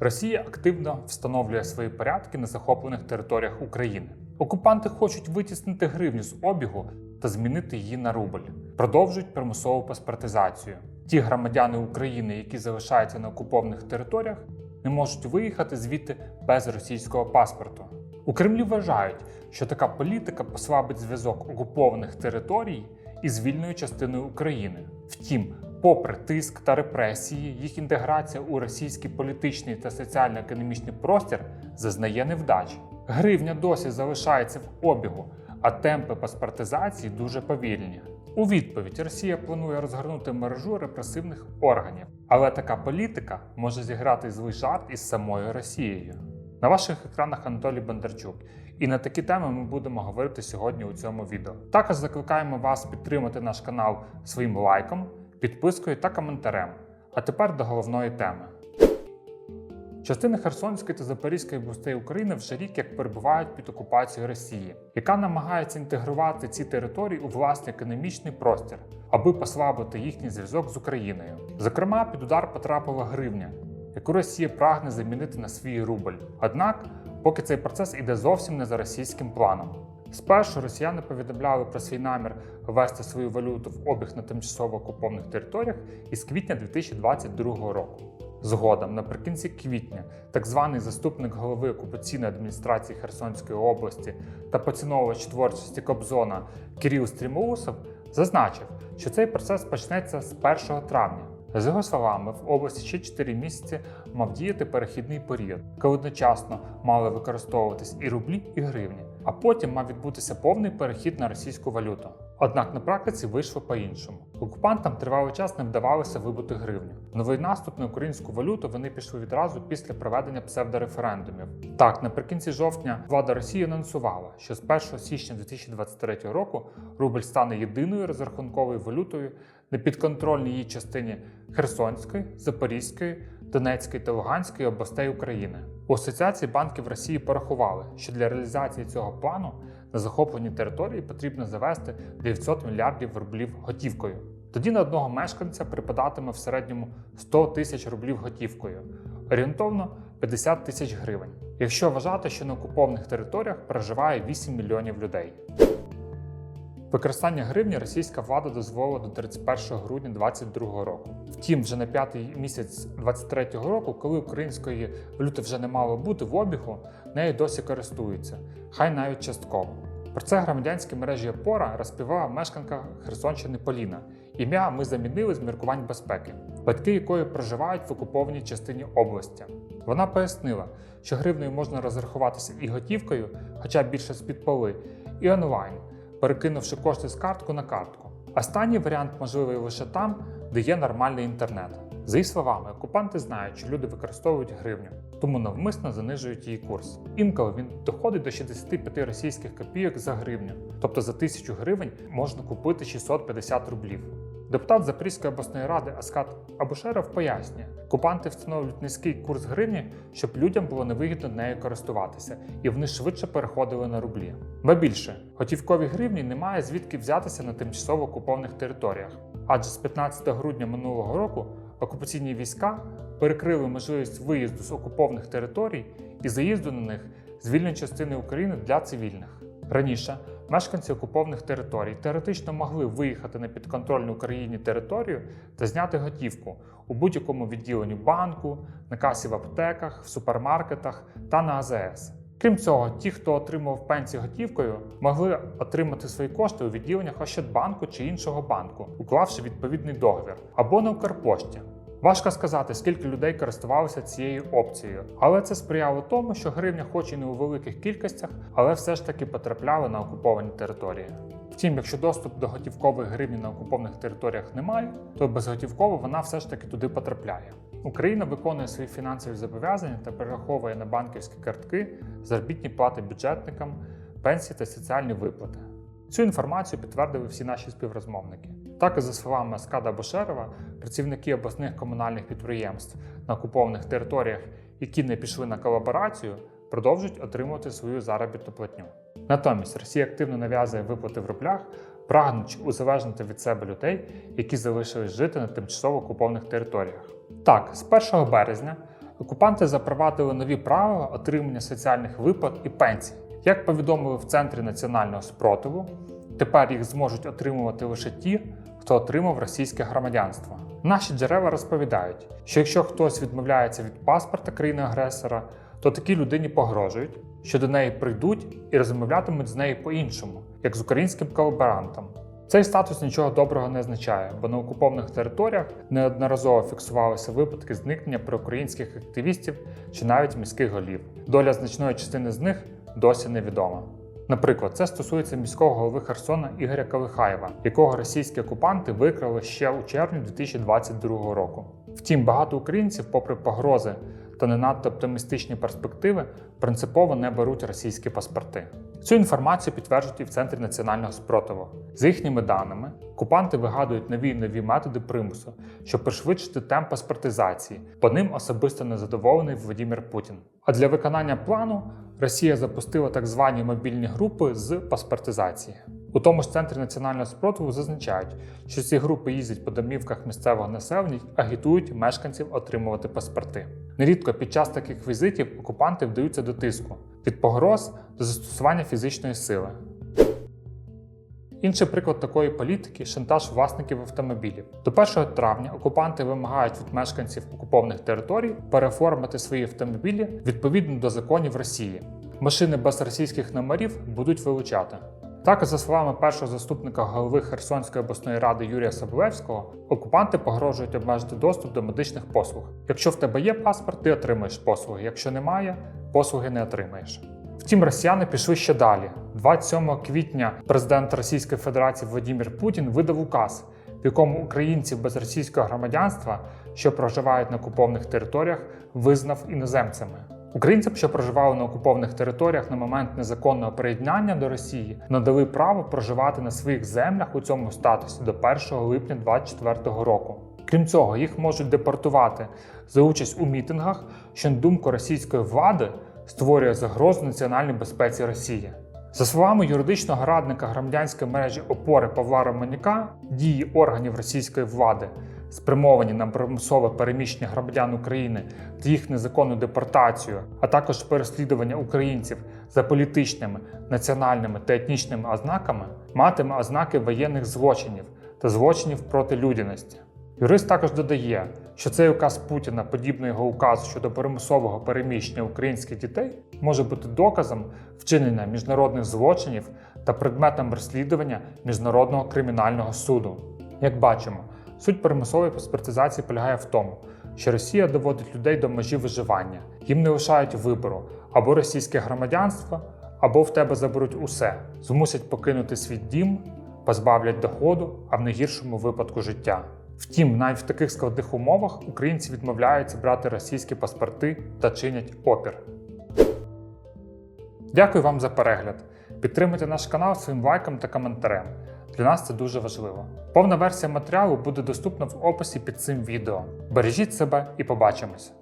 Росія активно встановлює свої порядки на захоплених територіях України. Окупанти хочуть витіснити гривню з обігу та змінити її на рубль, продовжують примусову паспортизацію. Ті громадяни України, які залишаються на окупованих територіях, не можуть виїхати звідти без російського паспорту. У Кремлі вважають, що така політика послабить зв'язок окупованих територій із вільною частиною України. Втім, попри тиск та репресії, їх інтеграція у російський політичний та соціально-економічний простір зазнає невдач. Гривня досі залишається в обігу, а темпи паспортизації дуже повільні. У відповідь Росія планує розгорнути мережу репресивних органів, але така політика може зіграти злий жарт із самою Росією. На ваших екранах Анатолій Бондарчук. І на такі теми ми будемо говорити сьогодні у цьому відео. Також закликаємо вас підтримати наш канал своїм лайком, підпискою та коментарем. А тепер до головної теми. Частини Херсонської та Запорізької областей України вже рік як перебувають під окупацією Росії, яка намагається інтегрувати ці території у власний економічний простір, аби послабити їхній зв'язок з Україною. Зокрема, під удар потрапила гривня, яку Росія прагне замінити на свій рубль. Однак, поки цей процес іде зовсім не за російським планом. Спершу росіяни повідомляли про свій намір ввести свою валюту в обіг на тимчасово окупованих територіях із квітня 2022 року. Згодом, наприкінці квітня, так званий заступник голови окупаційної адміністрації Херсонської області та поціновувач творчості Кобзона Кирил Стрімоусов зазначив, що цей процес почнеться з 1 травня. За його словами, в області ще 4 місяці мав діяти перехідний період, коли одночасно мали використовуватись і рублі, і гривні, а потім мав відбутися повний перехід на російську валюту. Однак на практиці вийшло по-іншому. Окупантам тривалий час не вдавалося вибути гривню. Новий наступ на українську валюту вони пішли відразу після проведення псевдореферендумів. Так, наприкінці жовтня влада Росії анонсувала, що з 1 січня 2023 року рубль стане єдиною розрахунковою валютою на підконтрольній її частині Херсонської, Запорізької, Донецької та Луганської областей України. У Асоціації банків Росії порахували, що для реалізації цього плану на захопленій території потрібно завести 900 мільярдів рублів готівкою. Тоді на одного мешканця припадатиме в середньому 100 тисяч рублів готівкою, орієнтовно 50 тисяч гривень, якщо вважати, що на окупованих територіях проживає 8 мільйонів людей. Використання гривні російська влада дозволила до 31 грудня 2022 року. Втім, вже на п'ятий місяць 2023 року, коли української валюти вже не мало бути в обігу, нею досі користуються, хай навіть частково. Про це громадянські мережі опора розповіла мешканка Херсонщини Поліна. Ім'я ми замінили з міркувань безпеки, батьки якої проживають в окупованій частині області. Вона пояснила, що гривнею можна розрахуватися і готівкою, хоча більше з-під поли, і онлайн перекинувши кошти з картку на картку. Останній варіант можливий лише там, де є нормальний інтернет. За її словами, окупанти знають, що люди використовують гривню, тому навмисно занижують її курс. Інколи він доходить до 65 російських копійок за гривню, тобто за 1000 гривень можна купити 650 рублів. Депутат Запорізької обласної ради Аскат Абушеров пояснює, окупанти встановлюють низький курс гривні, щоб людям було невигідно нею користуватися, і вони швидше переходили на рублі. Ба більше, готівкові гривні немає звідки взятися на тимчасово окупованих територіях, адже з 15 грудня минулого року окупаційні війська перекрили можливість виїзду з окупованих територій і заїзду на них з вільної частини України для цивільних. Раніше мешканці окупованих територій теоретично могли виїхати на підконтрольну Україні територію та зняти готівку у будь-якому відділенні банку, на касі в аптеках, в супермаркетах та на АЗС. Крім цього, ті, хто отримував пенсії готівкою, могли отримати свої кошти у відділеннях Ощадбанку чи іншого банку, уклавши відповідний договір, або на Укрпошті. Важко сказати, скільки людей користувалося цією опцією, але це сприяло тому, що гривня, хоч і не у великих кількостях, але все ж таки потрапляли на окуповані території. Втім, якщо доступ до готівкової гривні на окупованих територіях немає, то безготівково вона все ж таки туди потрапляє. Україна виконує свої фінансові зобов'язання та перераховує на банківські картки заробітні плати бюджетникам, пенсії та соціальні виплати. Цю інформацію підтвердили всі наші співрозмовники. Також, за словами Аскада Бошерова, працівники обласних комунальних підприємств на окупованих територіях, які не пішли на колаборацію, продовжують отримувати свою заробітну платню. Натомість Росія активно нав'язує виплати в рублях, прагнучи узалежнити від себе людей, які залишились жити на тимчасово окупованих територіях. Так, з 1 березня окупанти запровадили нові правила отримання соціальних виплат і пенсій. Як повідомили в Центрі національного спротиву, тепер їх зможуть отримувати лише ті, хто отримав російське громадянство. Наші джерела розповідають, що якщо хтось відмовляється від паспорта країни-агресора, то такій людині погрожують, що до неї прийдуть і розмовлятимуть з нею по-іншому, як з українським колаборантом. Цей статус нічого доброго не означає, бо на окупованих територіях неодноразово фіксувалися випадки зникнення проукраїнських активістів чи навіть міських голів. Доля значної частини з них досі невідома. Наприклад, це стосується міського голови Херсона Ігоря Калихаєва, якого російські окупанти викрали ще у червні 2022 року. Втім, багато українців, попри погрози та не надто оптимістичні перспективи, принципово не беруть російські паспорти. Цю інформацію підтверджують і в Центрі національного спротиву. За їхніми даними, окупанти вигадують нові нові методи примусу, щоб пришвидшити темп паспортизації, по ним особисто незадоволений Владимир Путін. А для виконання плану Росія запустила так звані мобільні групи з паспортизації. У тому ж центрі національного спротиву зазначають, що ці групи їздять по домівках місцевого населення і агітують мешканців отримувати паспорти. Нерідко під час таких візитів окупанти вдаються до тиску від погроз до застосування фізичної сили. Інший приклад такої політики шантаж власників автомобілів. До 1 травня окупанти вимагають від мешканців окупованих територій переоформити свої автомобілі відповідно до законів Росії. Машини без російських номерів будуть вилучати. Також, за словами першого заступника голови Херсонської обласної ради Юрія Соболевського, окупанти погрожують обмежити доступ до медичних послуг. Якщо в тебе є паспорт, ти отримаєш послуги. Якщо немає, послуги не отримаєш. Втім, росіяни пішли ще далі. 27 квітня президент Російської Федерації Владимир Путін видав указ, в якому українців без російського громадянства, що проживають на окупованих територіях, визнав іноземцями. Українцям, що проживали на окупованих територіях на момент незаконного приєднання до Росії, надали право проживати на своїх землях у цьому статусі до 1 липня 2024 року. Крім цього, їх можуть депортувати за участь у мітингах, що на думку російської влади створює загрозу національній безпеці Росії. За словами юридичного радника громадянської мережі опори Павла Романіка, дії органів російської влади, спрямовані на примусове переміщення громадян України та їх незаконну депортацію, а також переслідування українців за політичними, національними та етнічними ознаками, матиме ознаки воєнних злочинів та злочинів проти людяності. Юрист також додає, що цей указ Путіна, подібно його указу щодо примусового переміщення українських дітей, може бути доказом вчинення міжнародних злочинів та предметом розслідування міжнародного кримінального суду. Як бачимо, суть примусової паспортизації полягає в тому, що Росія доводить людей до межі виживання, їм не лишають вибору або російське громадянство, або в тебе заберуть усе, змусять покинути свій дім, позбавлять доходу, а в найгіршому випадку життя. Втім, навіть в таких складних умовах українці відмовляються брати російські паспорти та чинять опір. Дякую вам за перегляд. Підтримуйте наш канал своїм лайком та коментарем. Для нас це дуже важливо. Повна версія матеріалу буде доступна в описі під цим відео. Бережіть себе і побачимось!